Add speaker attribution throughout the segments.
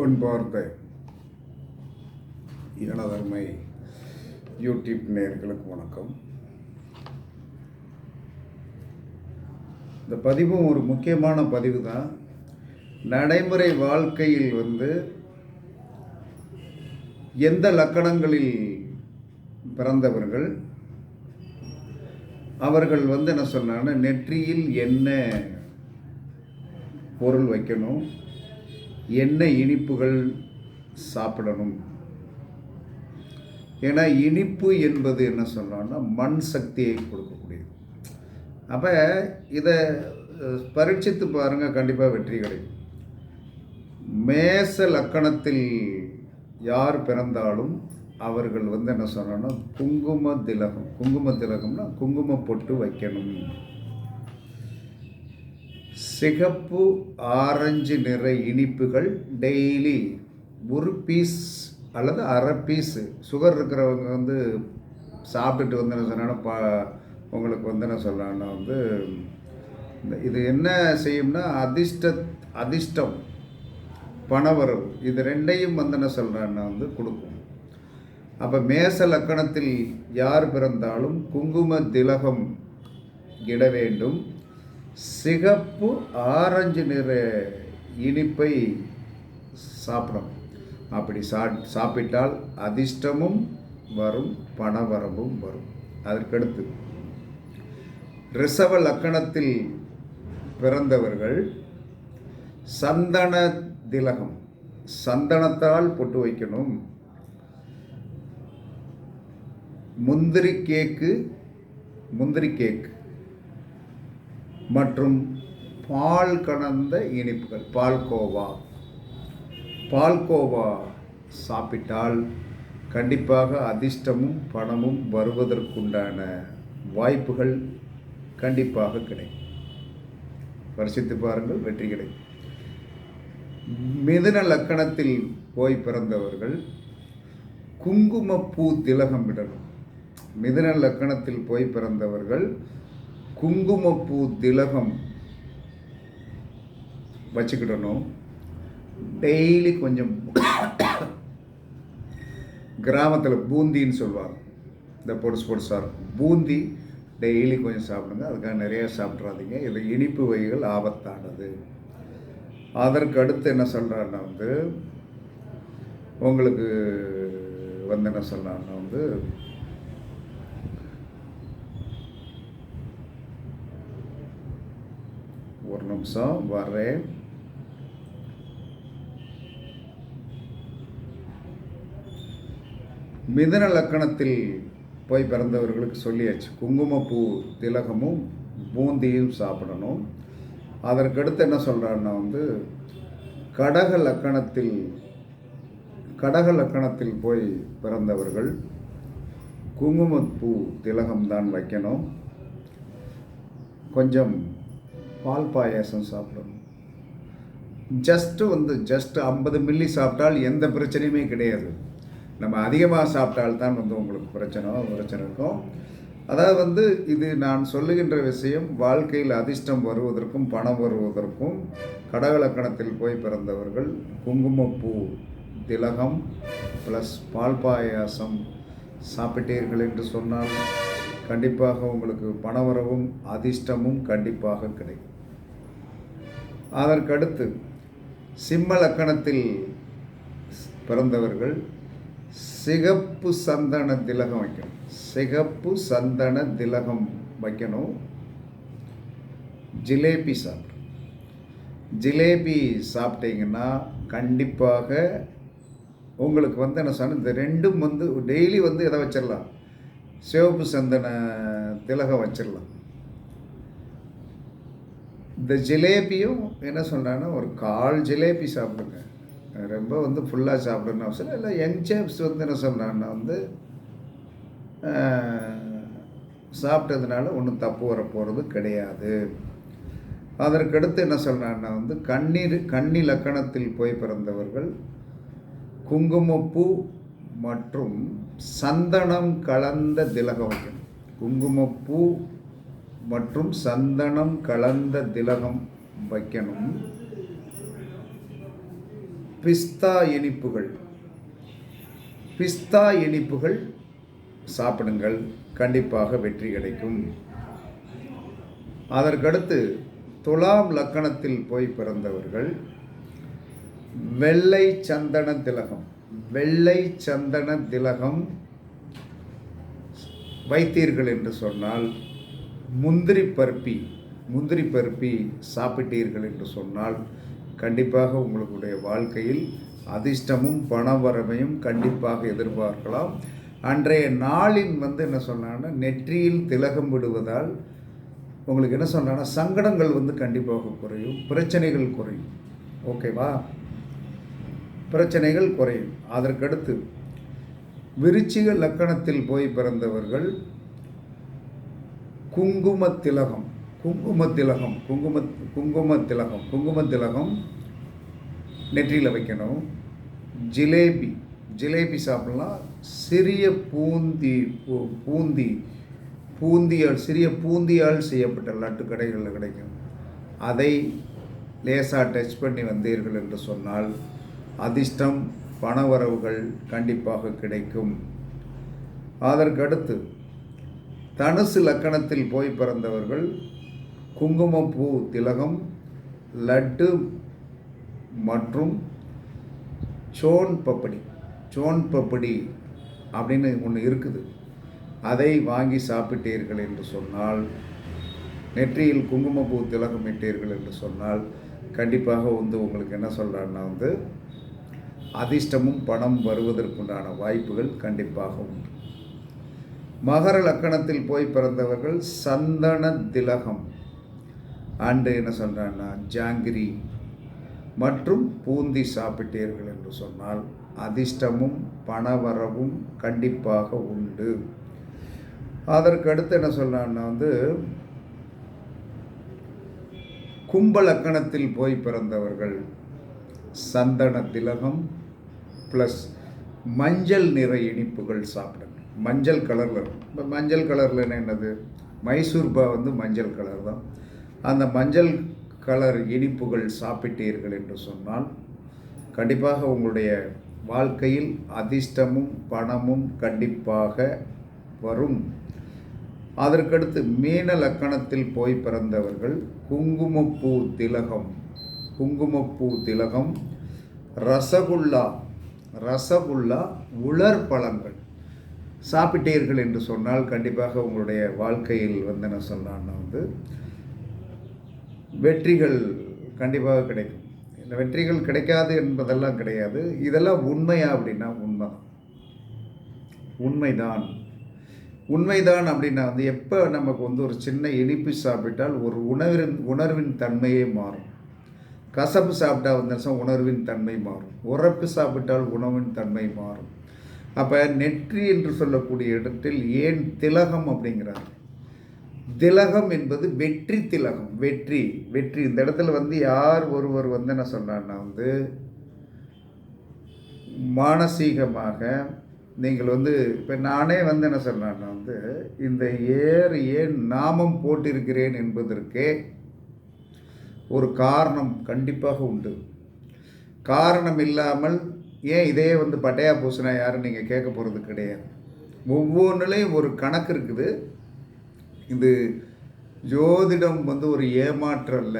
Speaker 1: அன்பார்ந்த எனதருமை யூடியூப் நேர்களுக்கு வணக்கம். இந்த பதிவும் ஒரு முக்கியமான பதிவு தான் நடைமுறை வாழ்க்கையில் வந்து எந்த லக்கணங்களில் பிறந்தவர்கள் அவர்கள் வந்து என்ன சொன்னாங்கன்னா நெற்றியில் என்ன பொருள் வைக்கணும் என்ன இனிப்புகள் சாப்பிடணும்? ஏன்னா இனிப்பு என்பது என்ன சொல்லணும்னா மண் சக்தியை கொடுக்கக்கூடியது. அப்போ இதை பரீட்சித்து பாருங்கள் கண்டிப்பாக வெற்றி கிடைக்கும். மேச லக்கணத்தில் யார் பிறந்தாலும் அவர்கள் வந்து என்ன சொன்னோன்னா குங்கும திலகம். குங்கும திலகம்னா குங்கும பொட்டு வைக்கணும். சிகப்பு ஆரஞ்சு நிற இனிப்புகள் டெய்லி ஒரு பீஸ் அல்லது அரை பீஸு சுகர் இருக்கிறவங்க வந்து சாப்பிட்டுட்டு வந்து என்ன பா உங்களுக்கு வந்து என்ன வந்து இந்த இது என்ன செய்யும்னா அதிர்ஷ்ட அதிர்ஷ்டம் பணவரவு இது ரெண்டையும் வந்து என்ன சொல்கிறான்னா வந்து கொடுக்கும். அப்போ மேச லக்கணத்தில் யார் பிறந்தாலும் குங்கும திலகம் இட வேண்டும். சிகப்பு ஆரஞ்சு நிற இனிப்பை சாப்பிடும். அப்படி சா சாப்பிட்டால் அதிர்ஷ்டமும் வரும் பணவரவும் வரும். அதற்கடுத்து ரிசவ லக்கணத்தில் பிறந்தவர்கள் சந்தன திலகம் சந்தனத்தால் பொட்டு வைக்கணும். முந்திரி கேக்கு முந்திரி கேக் மற்றும் பால் கலந்த இனிப்புகள். பால்கோவா. பால்கோவா சாப்பிட்டால் கண்டிப்பாக அதிர்ஷ்டமும் பணமும் வருவதற்குண்டான வாய்ப்புகள் கண்டிப்பாக கிடைக்கும். பரிசித்து பாருங்கள் வெற்றி கிடைக்கும். மிதுன லக்கணத்தில் போய் பிறந்தவர்கள் குங்குமப்பூ திலகம் விடணும். மிதுன லக்கணத்தில் போய் பிறந்தவர்கள் குங்குமப்பூ திலகம் வச்சுக்கிடணும். டெய்லி கொஞ்சம் கிராமத்தில் பூந்தின்னு சொல்லுவாங்க. இந்த பொடுசு பொடுசாக இருக்கும். பூந்தி டெய்லி கொஞ்சம் சாப்பிடுங்க. அதுக்காக நிறைய சாப்பிட்றாதீங்க. இது இனிப்பு வகைகள் ஆபத்தானது. அதற்கு அடுத்து என்ன சொல்கிறாருன்னா வந்து உங்களுக்கு வந்து என்ன சொல்கிறாருன்னா வந்து ஒரு நிமிஷம் வர்றேன். மிதன லக்கணத்தில் போய் பிறந்தவர்களுக்கு சொல்லியாச்சு குங்குமப்பூ திலகமும் பூந்தியும் சாப்பிடணும். அதற்கடுத்து என்ன சொல்கிறாருன்னா வந்து கடக லக்கணத்தில் கடக லக்கணத்தில் போய் பிறந்தவர்கள் குங்குமப்பூ திலகம் தான் வைக்கணும். கொஞ்சம் பால் பாயாசம் சாப்பிடணும். ஜஸ்ட்டு வந்து ஜஸ்ட் ஐம்பது மில்லி சாப்பிட்டால் எந்த பிரச்சனையுமே கிடையாது. நம்ம அதிகமாக சாப்பிட்டால்தான் வந்து உங்களுக்கு பிரச்சனை பிரச்சனை இருக்கும். அதாவது வந்து இது நான் சொல்லுகின்ற விஷயம் வாழ்க்கையில் அதிர்ஷ்டம் வருவதற்கும் பணம் வருவதற்கும் கடகலக்கணத்தில் போய் பிறந்தவர்கள் குங்குமப்பூ திலகம் ப்ளஸ் பால் பாயாசம் சாப்பிட்டீர்கள் என்று சொன்னால் கண்டிப்பாக உங்களுக்கு பணவரவும் அதிர்ஷ்டமும் கண்டிப்பாக கிடைக்கும். அதற்கடுத்து சிம்ம லக்கணத்தில் பிறந்தவர்கள் சிகப்பு சந்தன திலகம் வைக்கணும். சிகப்பு சந்தன திலகம் வைக்கணும். ஜிலேபி சாப்பிடும் ஜிலேபி சாப்பிட்டீங்கன்னா கண்டிப்பாக உங்களுக்கு வந்து என்ன சொன்ன இந்த ரெண்டும் வந்து டெய்லி வந்து எதை வச்சிடலாம்? சிவப்பு சந்தன திலகம் வச்சிடலாம். இந்த ஜிலேபியும் என்ன சொல்கிறாங்கன்னா ஒரு கால் ஜிலேபி சாப்பிடுங்க. ரொம்ப வந்து ஃபுல்லாக சாப்பிடணும்னு அவசரம் இல்லை. யங் சேப்ஸ் வந்து என்ன சொல்கிறாங்கன்னா வந்து சாப்பிட்டதுனால ஒன்றும் தப்பு வர போகிறது கிடையாது. அதற்கடுத்து என்ன சொல்கிறான்னா வந்து கண்ணீர் கண்ணி லக்கணத்தில் போய் பிறந்தவர்கள் குங்குமப்பூ மற்றும் சந்தனம் கலந்த திலகம் வைக்கணும். குங்குமப்பூ மற்றும் சந்தனம் கலந்த திலகம் வைக்கணும். பிஸ்தா இனிப்புகள். பிஸ்தா இனிப்புகள் சாப்பிடுங்கள். கண்டிப்பாக வெற்றி கிடைக்கும். அதற்கடுத்து துலாம் லக்கணத்தில் போய் பிறந்தவர்கள் வெள்ளை சந்தன திலகம். வெள்ளை சந்தன திலகம் வைத்தீர்கள் என்று சொன்னால் முந்திரி பருப்பி முந்திரி பருப்பி சாப்பிட்டீர்கள் என்று சொன்னால் கண்டிப்பாக உங்களுடைய வாழ்க்கையில் அதிர்ஷ்டமும் பணவரவையும் கண்டிப்பாக எதிர்பார்க்கலாம். அன்றைய நாளின் வந்து என்ன சொன்னாங்கன்னா நெற்றியில் திலகம் விடுவதால் உங்களுக்கு என்ன சொன்னாங்கன்னா சங்கடங்கள் வந்து கண்டிப்பாக குறையும் பிரச்சனைகள் குறையும். ஓகேவா பிரச்சனைகள் குறையும். அதற்கடுத்து விருச்சிக லக்கணத்தில் போய் பிறந்தவர்கள் குங்கும திலகம் குங்கும திலகம் குங்கும குங்கும திலகம் குங்கும திலகம் நெற்றியில் வைக்கணும். ஜிலேபி ஜிலேபி சாப்பிடலாம். சிறிய பூந்தி பூ- பூந்தி பூந்தியால் சிறிய பூந்தியால் செய்யப்பட்ட லட்டு கடைகளில் கிடைக்கும். அதை லேசாக டச் பண்ணி வந்தீர்கள் என்று சொன்னால் அதிர்ஷ்டம் பணவரவுகள் கண்டிப்பாக கிடைக்கும். அதற்கடுத்து தனுசு லக்கணத்தில் போய் பிறந்தவர்கள் குங்குமப்பூ திலகம் லட்டு மற்றும் சோன் பப்படி. சோன் பப்படி அப்படின்னு ஒன்று இருக்குது. அதை வாங்கி சாப்பிட்டீர்கள் என்று சொன்னால் நெற்றியில் குங்குமப்பூ திலகம் இட்டீர்கள் என்று சொன்னால் கண்டிப்பாக வந்து உங்களுக்கு என்ன சொல்கிறான்னா வந்து அதிர்ஷ்டமும் பணம் வருவதற்குண்டான வாய்ப்புகள் கண்டிப்பாக உண்டு. மகர லக்கணத்தில் போய் பிறந்தவர்கள் சந்தன திலகம். அண்டு என்ன சொல்கிறான்னா ஜாங்கிரி மற்றும் பூந்தி சாப்பிட்டீர்கள் என்று சொன்னால் அதிர்ஷ்டமும் பணவரவும் கண்டிப்பாக உண்டு. அதற்கு அடுத்து என்ன சொல்கிறான்னா வந்து கும்ப லக்கணத்தில் போய் பிறந்தவர்கள் சந்தன திலகம் ப்ளஸ் மஞ்சள் நிற இனிப்புகள் சாப்பிடுங்க மஞ்சள் கலரில் இருக்கும். இப்போ மஞ்சள் கலரில் என்னது? மைசூர் பா வந்து மஞ்சள் கலர் தான். அந்த மஞ்சள் கலர் இனிப்புகள் சாப்பிட்டீர்கள் என்று சொன்னால் கண்டிப்பாக உங்களுடைய வாழ்க்கையில் அதிர்ஷ்டமும் பணமும் கண்டிப்பாக வரும். அதற்கடுத்து மீன லக்கணத்தில் போய் பிறந்தவர்கள் குங்குமப்பூ திலகம் குங்குமப்பூ திலகம் ரசகுல்லா ரசகுல்லா உலர் பழங்கள். சாப்பிட்டீர்கள் என்று சொன்னால் கண்டிப்பாக உங்களுடைய வாழ்க்கையில் வந்து என்ன சொன்னான்னா வந்து வெற்றிகள் கண்டிப்பாக கிடைக்கும். இந்த வெற்றிகள் கிடைக்காது என்பதெல்லாம் கிடையாது. இதெல்லாம் உண்மையா அப்படின்னா உண்மைதான். உண்மைதான். உண்மைதான் அப்படின்னா வந்து எப்போ நமக்கு வந்து ஒரு சின்ன இனிப்பு சாப்பிட்டால் ஒரு உணவின் உணர்வின் தன்மையே மாறும். கசப்பு சாப்பிட்டா வந்து உணர்வின் தன்மை மாறும். உரப்பு சாப்பிட்டால் உணவின் தன்மை மாறும். அப்போ நெற்றி என்று சொல்லக்கூடிய இடத்தில் ஏன் திலகம் அப்படிங்கிறார் திலகம் என்பது வெற்றி திலகம் வெற்றி வெற்றி. இந்த இடத்துல வந்து யார் ஒருவர் வந்து என்ன சொன்னான்னா வந்து மானசீகமாக நீங்கள் வந்து இப்போ நானே வந்து என்ன சொன்னேன்னா வந்து இந்த ஏர் ஏன் நாமம் போட்டிருக்கிறேன் என்பதற்கே ஒரு காரணம் கண்டிப்பாக உண்டு. காரணம் இல்லாமல் ஏன் இதே வந்து பட்டையா பூசினா யாரும் நீங்கள் கேட்க போகிறது கிடையாது. ஒவ்வொன்றுலேயும் ஒரு கணக்கு இருக்குது. இது ஜோதிடம் வந்து ஒரு ஏமாற்றம் அல்ல.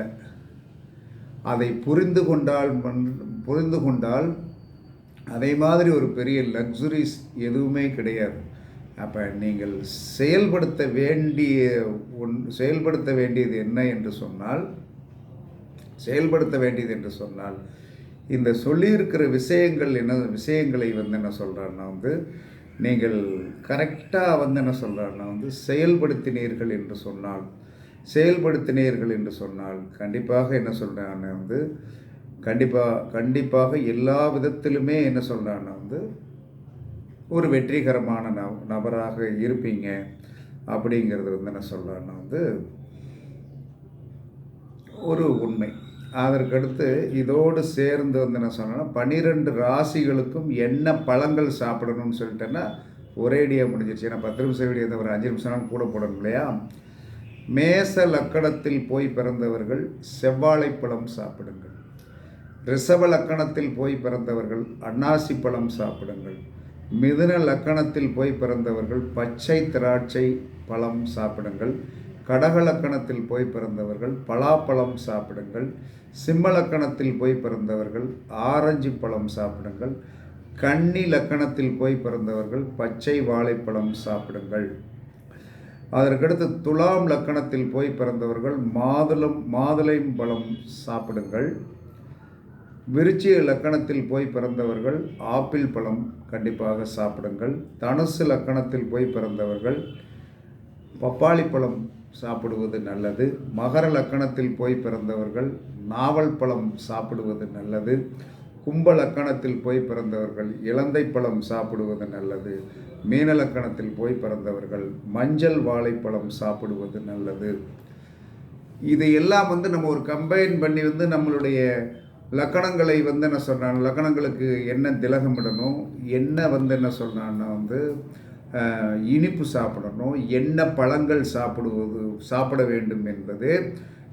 Speaker 1: அதை புரிந்து கொண்டால் புரிந்து கொண்டால் அதே மாதிரி ஒரு பெரிய லக்ஸுரிஸ் எதுவுமே கிடையாது. அப்போ நீங்கள் செயல்படுத்த வேண்டிய ஒன் செயல்படுத்த வேண்டியது என்ன என்று சொன்னால் செயல்படுத்த வேண்டியது என்று சொன்னால் இந்த சொல்லியிருக்கிற விஷயங்கள் என்ன விஷயங்களை வந்து என்ன சொல்கிறான்னா வந்து நீங்கள் கரெக்டாக வந்து என்ன சொல்கிறான்னா வந்து செயல்படுத்தினீர்கள் என்று சொன்னால் செயல்படுத்தினீர்கள் என்று சொன்னால் கண்டிப்பாக என்ன சொல்கிறான்னு வந்து கண்டிப்பாக கண்டிப்பாக எல்லா விதத்திலுமே என்ன சொல்கிறான்னா வந்து ஒரு வெற்றிகரமான நப நபராக இருப்பீங்க அப்படிங்கிறது வந்து என்ன சொல்கிறான்னா வந்து ஒரு உண்மை. அதற்கடுத்து இதோடு சேர்ந்து வந்து என்ன சொன்னேன்னா பன்னிரெண்டு ராசிகளுக்கும் என்ன பழங்கள் சாப்பிடணும்னு சொல்லிட்டேன்னா ஒரேடியாக முடிஞ்சிருச்சு. ஏன்னா பத்து நிமிஷம் வீடியோ வந்து ஒரு அஞ்சு நிமிஷம் கூட போடணும் இல்லையா? மேச லக்கணத்தில் போய் பிறந்தவர்கள் செவ்வாழைப்பழம் சாப்பிடுங்கள். ரிஷப லக்கணத்தில் போய் பிறந்தவர்கள் அன்னாசி பழம் சாப்பிடுங்கள். மிதுன லக்கணத்தில் போய் பிறந்தவர்கள் பச்சை திராட்சை பழம் சாப்பிடுங்கள். கடக லக்கணத்தில் போய் பிறந்தவர்கள் பலாப்பழம் சாப்பிடுங்கள். சிம்மலக்கணத்தில் போய் பிறந்தவர்கள் ஆரஞ்சு பழம் சாப்பிடுங்கள். கன்னி லக்கணத்தில் போய் பிறந்தவர்கள் பச்சை வாழைப்பழம் சாப்பிடுங்கள். அதற்கடுத்து துலாம் லக்கணத்தில் போய் பிறந்தவர்கள் மாதுளம் மாதுளை பழம் சாப்பிடுங்கள். விருச்சிக லக்கணத்தில் போய் பிறந்தவர்கள் ஆப்பிள் பழம் கண்டிப்பாக சாப்பிடுங்கள். தனுசு லக்கணத்தில் போய் பிறந்தவர்கள் பப்பாளி பழம் சாப்பிடுவது நல்லது. மகர லக்கணத்தில் போய் பிறந்தவர்கள் நாவல் பழம் சாப்பிடுவது நல்லது. கும்ப லக்கணத்தில் போய் பிறந்தவர்கள் இலந்தை பழம் சாப்பிடுவது நல்லது. மீன லக்கணத்தில் போய் பிறந்தவர்கள் மஞ்சள் வாழைப்பழம் சாப்பிடுவது நல்லது. இது எல்லாம் வந்து நம்ம ஒரு கம்பைன் பண்ணி வந்து நம்மளுடைய லக்கணங்களை வந்து என்ன சொல்கிறான் லக்கணங்களுக்கு என்ன திலகமிடணும் என்ன வந்து என்ன சொல்கிறான்னா வந்து இனிப்பு சாப்பிடணும் என்ன பழங்கள் சாப்பிடுவது சாப்பிட வேண்டும் என்பது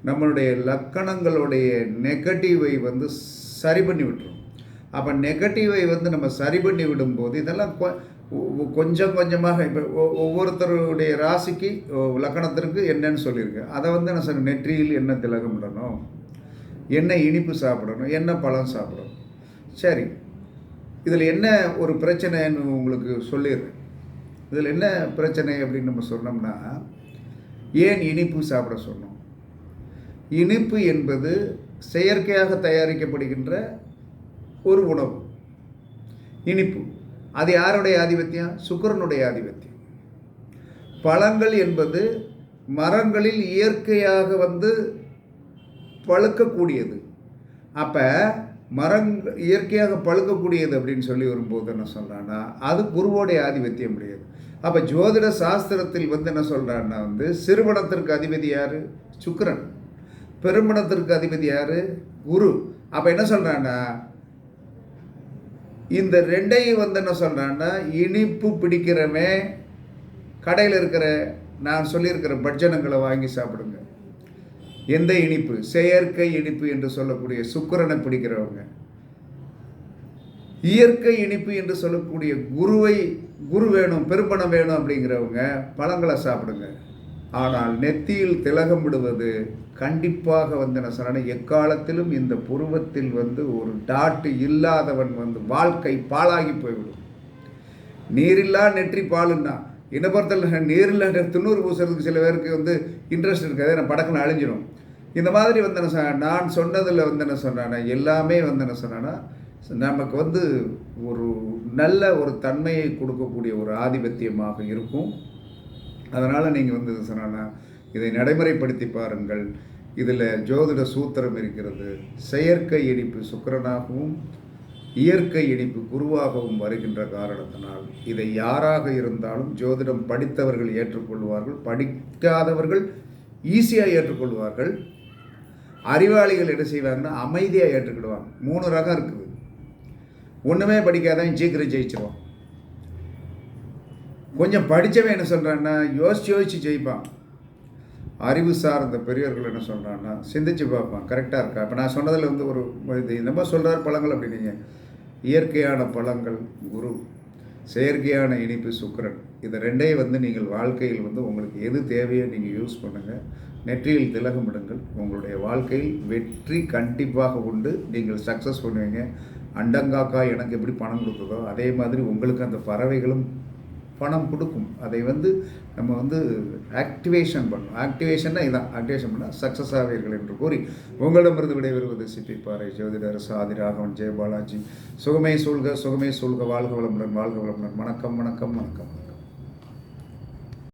Speaker 1: நம்மளுடைய லக்கணங்களுடைய நெகட்டிவை வந்து சரி பண்ணி விட்டுரும். அப்போ நெகட்டிவை வந்து நம்ம சரி பண்ணி விடும்போது இதெல்லாம் கொஞ்சம் கொஞ்சமாக இப்போ ஒவ்வொருத்தருடைய ராசிக்கு லக்கணத்திற்கு என்னன்னு சொல்லியிருக்கு. அதை வந்து நான் சொல்ற நெற்றியில் என்ன திலகம் விடணும் என்ன இனிப்பு சாப்பிடணும் என்ன பழம் சாப்பிடணும். சரி இதில் என்ன ஒரு பிரச்சனைன்னு உங்களுக்கு சொல்லிடுறேன் இதில் என்ன பிரச்சனை அப்படின்னு நம்ம சொன்னோம்னா ஏன் இனிப்பு சாப்பிட சொன்னோம்? இனிப்பு என்பது செயற்கையாக தயாரிக்கப்படுகின்ற ஒரு உணவு. இனிப்பு. அது யாருடைய ஆதிபத்தியம்? சுக்கிரனுடைய ஆதிபத்தியம். பழங்கள் என்பது மரங்களில் இயற்கையாக வந்து பழுக்கக்கூடியது. அப்போ மரங் இயற்கையாக பழுக்கக்கூடியது அப்படின்னு சொல்லி வரும்போது என்ன சொல்கிறான்னா அது குருவோடைய ஆதிபத்தியம் கிடையாது அப்போ ஜோதிட சாஸ்திரத்தில் வந்து என்ன சொல்கிறான்னா வந்து சிறுமணத்திற்கு அதிபதி யார்? சுக்கிரன். பெருமணத்திற்கு அதிபதி யார்? குரு. அப்போ என்ன சொல்கிறான்னா இந்த ரெண்டையும் வந்து என்ன சொல்கிறான்னா இனிப்பு பிடிக்கிறமே கடையில் இருக்கிற நான் சொல்லியிருக்கிற பட்ஜனங்களை வாங்கி சாப்பிடுங்க. எந்த இனிப்பு? செயற்கை இனிப்பு என்று சொல்லக்கூடிய சுக்கரனை பிடிக்கிறவங்க. இயற்கை இனிப்பு என்று சொல்லக்கூடிய குருவை குரு வேணும் பெரும்பணம் வேணும் அப்படிங்கிறவங்க பழங்களை சாப்பிடுங்க. ஆனால் நெத்தியில் திலகம் விடுவது கண்டிப்பாக வந்து என்ன சொன்னா எக்காலத்திலும் இந்த புருவத்தில் வந்து ஒரு டாட்டு இல்லாதவன் வந்து வாழ்க்கை பாழாகி போய்விடும். நீரில்லா நெற்றி பாலுன்னா என்னை நீரில் துண்ணூறு பூசுறதுக்கு சில பேருக்கு வந்து இன்ட்ரெஸ்ட் இருக்காது நான் படக்குன்னு அழிஞ்சிடும் இந்த மாதிரி வந்து என்ன சொன்ன நான் சொன்னதில் வந்து என்ன சொன்னேன்னா எல்லாமே வந்து என்ன சொன்னேன்னா நமக்கு வந்து ஒரு நல்ல ஒரு தன்மையை கொடுக்கக்கூடிய ஒரு ஆதிபத்தியமாக இருக்கும். அதனால் நீங்கள் வந்து இது சொன்னா இதை நடைமுறைப்படுத்தி பாருங்கள். இதில் ஜோதிட சூத்திரம் இருக்கிறது. செயற்கை இனிப்பு சுக்கிரனாகவும் இயற்கை இனிப்பு குருவாகவும் வருகின்ற காரணத்தினால் இதை யாராக இருந்தாலும் ஜோதிடம் படித்தவர்கள் ஏற்றுக்கொள்வார்கள். படிக்காதவர்கள் ஈஸியாக ஏற்றுக்கொள்வார்கள். அறிவாளிகள் என்ன செய்வாங்கன்னா அமைதியாக ஏற்றுக்கிடுவாங்க. மூணு ரகம் இருக்குது. ஒன்றுமே படிக்காதவன் சீக்கிரம் ஜெயிச்சிருவான். கொஞ்சம் படித்தவன் என்ன சொல்கிறான்னா யோசிச்சு யோசிச்சு ஜெயிப்பான். அறிவு சார்ந்த பெரியவர்கள் என்ன சொல்கிறான்னா சிந்திச்சு பார்ப்பான். கரெக்டாக இருக்கா? இப்போ நான் சொன்னதில் வந்து ஒரு இது என்னமோ சொல்கிறார் பழங்கள் அப்படின்னீங்க இயற்கையான பழங்கள் குரு. செயற்கையான இனிப்பு சுக்கிரன். இதை ரெண்டையும் வந்து நீங்கள் வாழ்க்கையில் வந்து உங்களுக்கு எது தேவையோ நீங்கள் யூஸ் பண்ணுங்கள் நெற்றியில் திலகமிடுங்கள். உங்களுடைய வாழ்க்கையில் வெற்றி கண்டிப்பாக உண்டு. நீங்கள் சக்ஸஸ் பண்ணுவீங்க. அண்டங்காக்கா எனக்கு எப்படி பணம் கொடுக்குதோ அதே மாதிரி உங்களுக்கு அந்த பறவைகளும் பணம் கொடுக்கும். அதை வந்து நம்ம வந்து ஆக்டிவேஷன் பண்ணணும் ஆக்டிவேஷன்னா இதான். ஆக்டிவேஷன் பண்ணால் சக்ஸஸ் ஆவீர்கள் என்று கூறி உங்களிடமிருந்து விடைபெறுவது சிப்பி பாறை ஜோதிடர் சாதி ராகவன் ஜெயபாலாஜி. சுகமே சூழ்க சுகமே சூழ்க. வாழ்க வளமுடன் வாழ்க வளமுடன். வணக்கம் வணக்கம் வணக்கம்.